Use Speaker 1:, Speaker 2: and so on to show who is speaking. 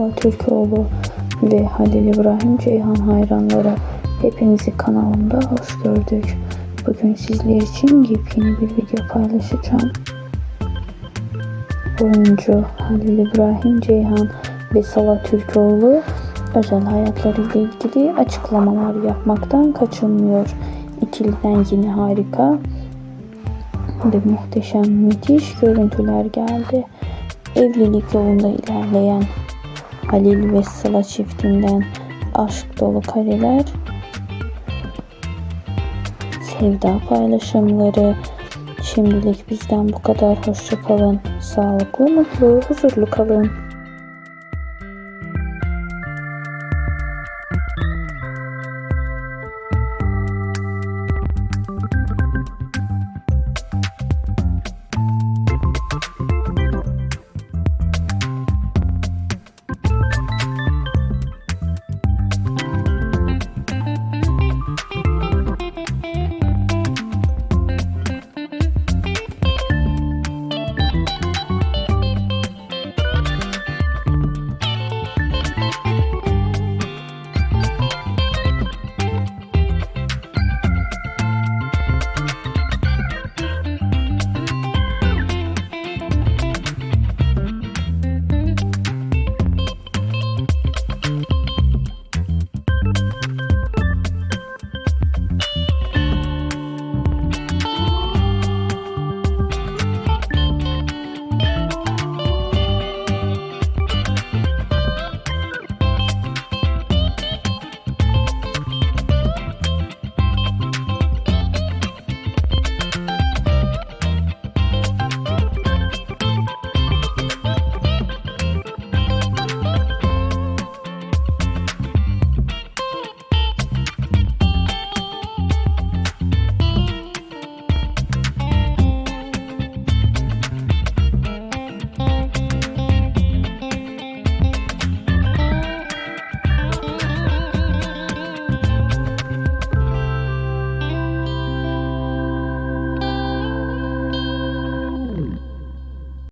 Speaker 1: Sıla Türkoğlu ve Halil İbrahim Ceyhan hayranları hepinizi kanalımda hoş gördük. Bugün sizler için yepyeni bir video paylaşacağım. Oyuncu Halil İbrahim Ceyhan ve Sıla Türkoğlu özel hayatlarıyla ilgili açıklamalar yapmaktan kaçınmıyor. İkiliden yine harika ve muhteşem müthiş görüntüler geldi. Evlilik yolunda ilerleyen Halil ve Sıla çiftinden aşk dolu kareler, sevda paylaşımları. Şimdilik bizden bu kadar. Hoşça kalın. Sağlıklı, mutlu, huzurlu kalın.